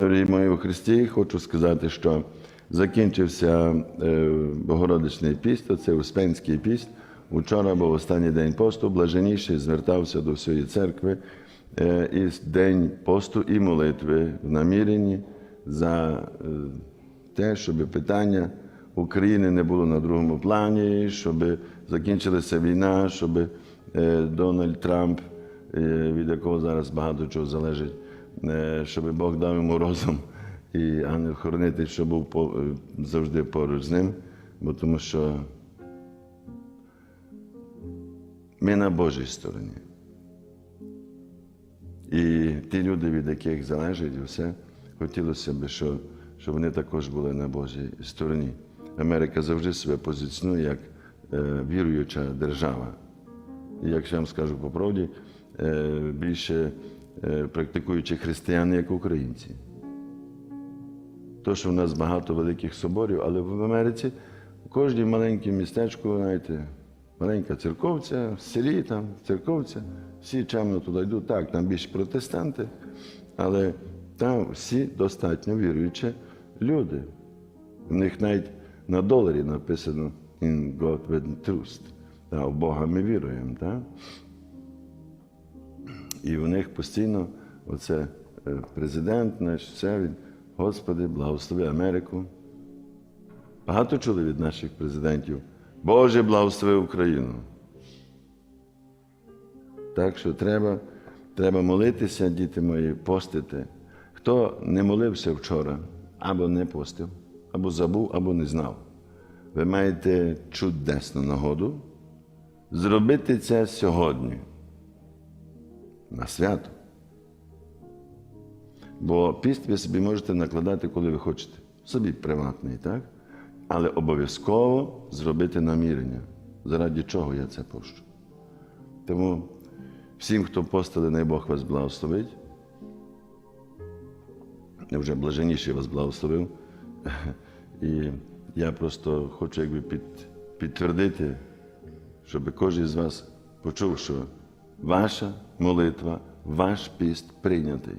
Дорогі мої у Христі, хочу сказати, що закінчився е, Богородичний піст, це Успенський піст. Учора був останній день посту, блаженніший звертався до всієї церкви е, і день посту і молитви в наміренні за е, те, щоб питання України не було на другому плані, щоб закінчилася війна, щоб Дональд Трамп, від якого зараз багато чого залежить, щоб Бог дав йому розум і ангел-хоронитель, щоб був е, завжди поруч з ним, бо тому що ми на Божій стороні. І ті люди, від яких залежить все, хотілося б, що, щоб вони також були на Божій стороні. Америка завжди себе позиціонує як е, віруюча держава. І якщо я вам скажу по правді, е, більше е, практикуючи християни, як українці. То, що в нас багато великих соборів, але в Америці у кожній маленькому містечку, знаєте, маленька церковця, в селі там церковця, всі чемно туди йдуть. Так, там більше протестанти, але там всі достатньо віруючі люди. У них навіть на доларі написано In God we trust. Та, в Бога ми віруємо. Так? І в них постійно оце е, президент наш, все він, Господи, благослови Америку. Багато чули від наших президентів. Боже, благослови Україну. Так що треба, треба молитися, діти мої, постити. Хто не молився вчора, або не постив, або забув, або не знав. Ви маєте чудесну нагоду зробити це сьогодні. На свято. Бо піст ви собі можете накладати, коли ви хочете. Собі приватний, так? Але обов'язково зробити намірення. Заради чого я це пощу. Тому всім, хто постили, най Бог вас благословить. Я вже блаженніший вас благословив. І я просто хочу якби під, підтвердити, щоб кожен з вас почув, що ваша молитва, ваш піст прийнятий.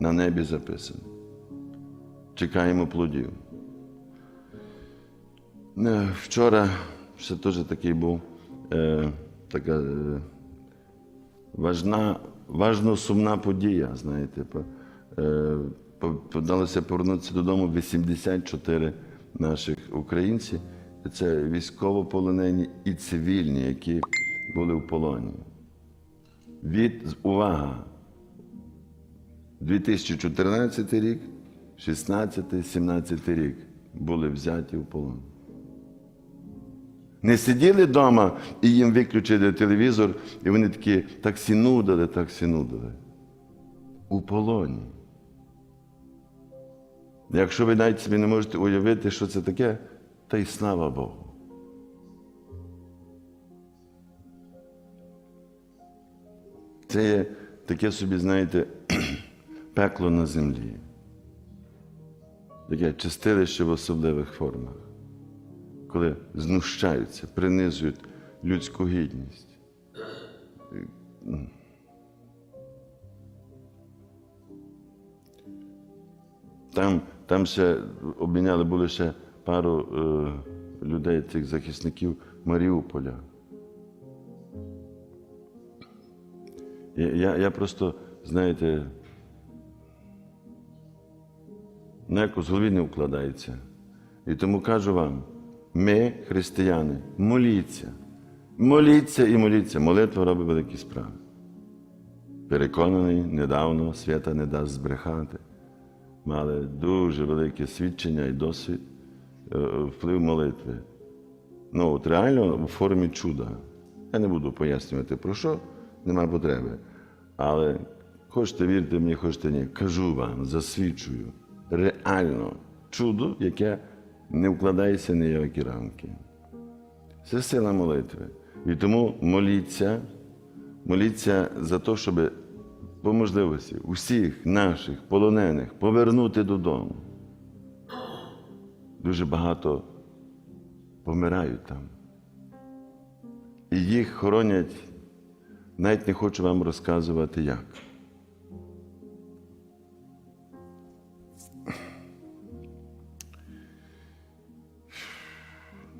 На небі записаний. Чекаємо плодів. Е, Вчора ще теж такий був е, така е, важна, важно сумна подія, знаєте. Е, Подалося повернутися додому 84 наших українців. Це військовополонені і цивільні, які були в полоні. Від увага! 2014 рік, 16, 17 рік були взяті в полон. Не сиділи вдома і їм виключили телевізор, і вони такі так сінудили, так сінудили. У полоні. Якщо ви навіть собі не можете уявити, що це таке, та й слава Богу. Це є таке собі, знаєте, пекло на землі. Таке чистилище в особливих формах, коли знущаються, принизують людську гідність. Там, там ще обміняли були ще пару е, людей, цих захисників Маріуполя. Я, я, я просто, знаєте, ну, якось голові не вкладається. І тому кажу вам: ми, християни, моліться. Моліться і моліться. Молитва робить великі справи. Переконаний, недавно свята не дасть збрехати. Мали дуже велике свідчення і досвід, е, вплив молитви. Ну, от реально в формі чуда. Я не буду пояснювати про що, нема потреби. Але хочете вірте мені, хочете ні. Кажу вам, засвідчую, реально чудо, яке не вкладається в які рамки. Це сила молитви. І тому моліться, моліться за те, щоб по можливості усіх наших полонених повернути додому. Дуже багато помирають там. І їх хоронять, навіть не хочу вам розказувати як.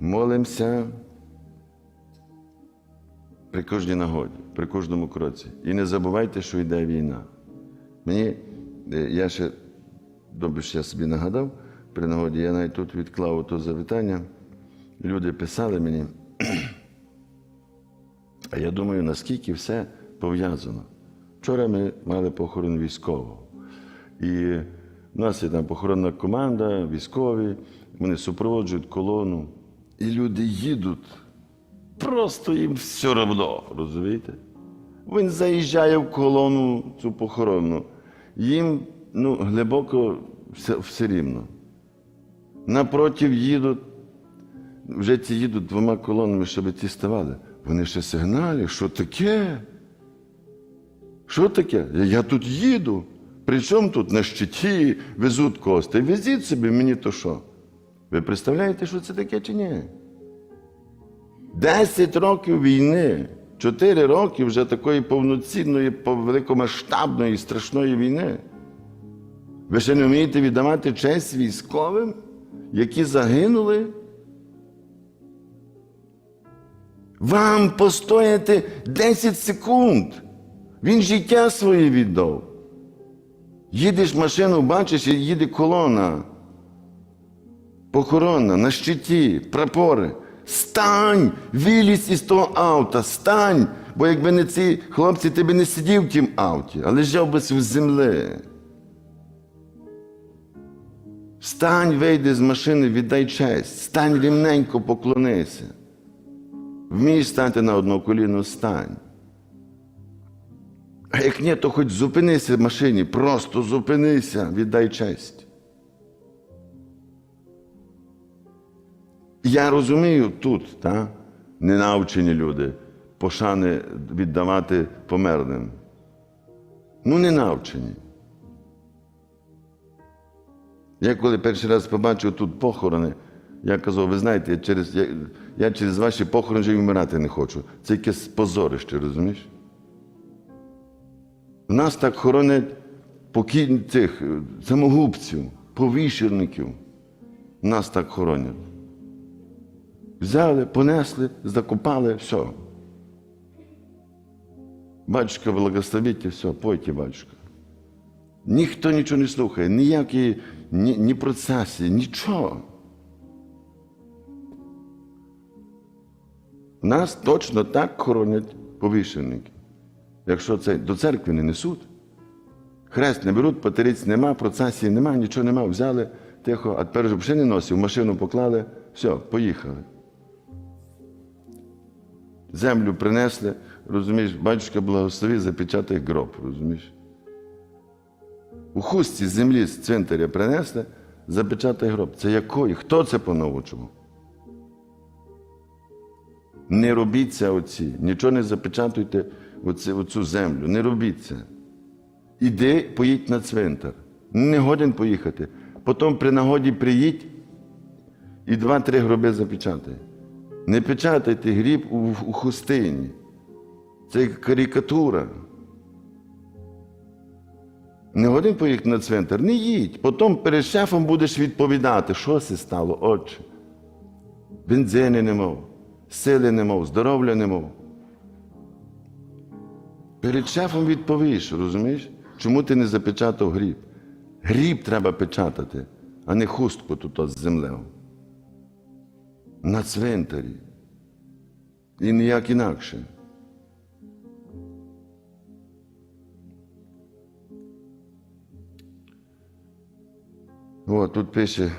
Молимося при кожній нагоді, при кожному кроці. І не забувайте, що йде війна. Мені, е, я ще добре, що я собі нагадав, при нагоді я навіть тут відклав то завітання. Люди писали мені. А я думаю, наскільки все пов'язано. Вчора ми мали похорон військового. І в нас є там похоронна команда, військові, вони супроводжують колону. І люди їдуть. Просто їм все одно, розумієте? Він заїжджає в колону цю похоронну. Їм ну, глибоко все, все рівно. Напротив їдуть, вже ці їдуть двома колонами, щоб ці ставали. Вони ще сигналі, що таке? Що таке? Я- тут їду. Причому тут на щиті везуть кости. Везіть собі, мені то що? Ви представляєте, що це таке чи ні? Десять років війни, чотири роки вже такої повноцінної, великомасштабної, страшної війни. Ви ще не вмієте віддавати честь військовим, які загинули? Вам постояти 10 секунд. Він життя своє віддав. Їдеш машину, бачиш, і їде колона. Похоронна, на щиті, прапори. Стань! Вилізь із того авто, стань! Бо якби не ці хлопці, ти би не сидів в тім авті, а лежав би в землі. Встань, вийди з машини, віддай честь, стань рівненько, поклонися. Вмієш стати на одно коліно, стань. А як ні, то хоч зупинися в машині, просто зупинися, віддай честь. Я розумію тут, та, ненавчені люди, пошани віддавати померлим. Ну, не навчені. Я коли перший раз побачив тут похорони, я казав, ви знаєте, через, я, через ваші похорони вже вмирати не хочу. Це якесь позорище, розумієш? У нас так хоронять покій... цих е, самогубців, повішерників. Нас так хоронять. Взяли, понесли, закопали, все. Батюшка благословіть, все, пойте, батюшка. Ніхто нічого не слухає, ніякі ні, ні процесі, нічого. Нас точно так хоронять повішеники. Якщо це до церкви не несуть, хрест не беруть, патериць нема, процесії нема, нічого нема, взяли тихо, а тепер вже не носив, машину поклали, все, поїхали. Землю принесли, розумієш, батюшка благослови, запечатай гроб, розумієш? У хустці з землі з цвинтаря принесли, запечатай гроб. Це якої? Хто це понаучив? Не робіть це оці, нічого не запечатуйте оці, оцю землю, не робіть це. Іди, поїдь на цвинтар. Не годен поїхати. Потім при нагоді приїдь і два-три гроби запечатай. Не печатайте гріб у, у хустині. Це карикатура. Не годин поїхати на цвинтар, не їдь. Потім перед шефом будеш відповідати, що це стало, отче. Бензини не мов, сили не мов, здоров'я не мов. Перед шефом відповіш, розумієш? Чому ти не запечатав гріб? Гріб треба печатати, а не хустку тут з землею. На цвинтарі. І ніяк інакше. О, тут пише,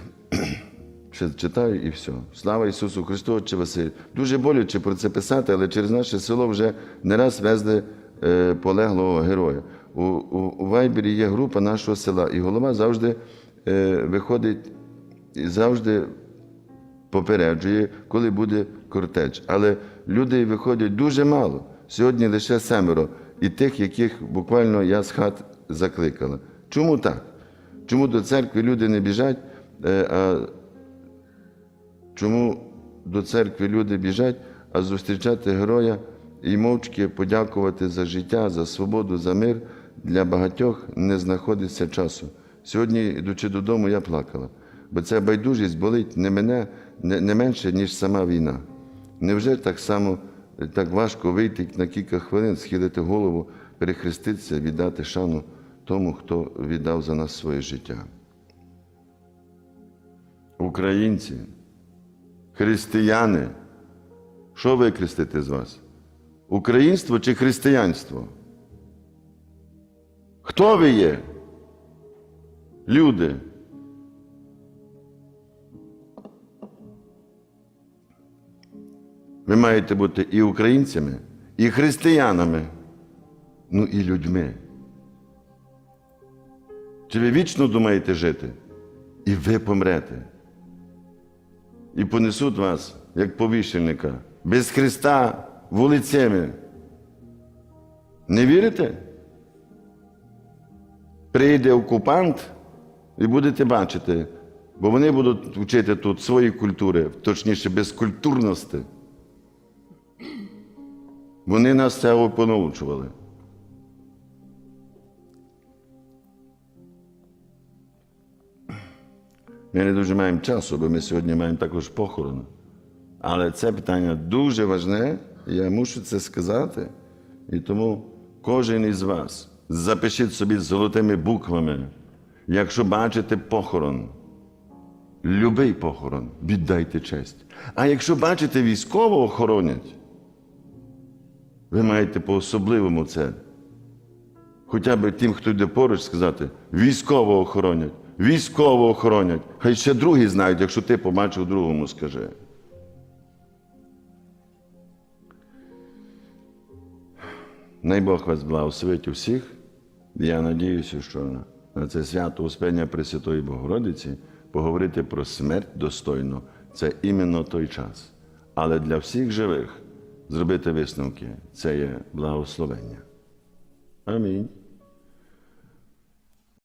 читаю і все. Слава Ісусу Христу, Отче Василь. Дуже боляче про це писати, але через наше село вже не раз везли е, полеглого героя. У, у, у Вайбері є група нашого села, і голова завжди е, виходить і завжди попереджує, коли буде кортеж. Але людей виходять дуже мало. Сьогодні лише семеро, і тих, яких буквально я з хат закликала. Чому так? Чому до церкви люди не біжать, е, а чому до церкви люди біжать, а зустрічати героя і мовчки подякувати за життя, за свободу, за мир для багатьох не знаходиться часу. Сьогодні, йдучи додому, я плакала, бо ця байдужість болить не мене не, не менше, ніж сама війна. Невже так само так важко вийти на кілька хвилин, схилити голову, перехреститися, віддати шану тому, хто віддав за нас своє життя? Українці, християни, що викрестити з вас? Українство чи християнство? Хто ви є? Люди. Ви маєте бути і українцями, і християнами, ну і людьми. Чи ви вічно думаєте жити? І ви помрете. І понесуть вас, як повішеника, без Христа вулицями. Не вірите? Прийде окупант і будете бачити, бо вони будуть вчити тут свої культури, точніше, безкультурності. Вони нас цього понаучували. Ми не дуже маємо часу, бо ми сьогодні маємо також похорон. Але це питання дуже важне, і я мушу це сказати. І тому кожен із вас запишіть собі золотими буквами, якщо бачите похорон, любий похорон, віддайте честь. А якщо бачите військово охоронять, ви маєте по-особливому це. Хоча б тим, хто йде поруч, сказати, військово охоронять, військово охоронять. Хай ще другі знають, якщо ти побачив другому, скажи. Най Бог вас благословить усіх. Я надіюся, що на це свято Успення Пресвятої Богородиці поговорити про смерть достойно це іменно той час. Але для всіх живих зробити висновки це є благословення. Амінь.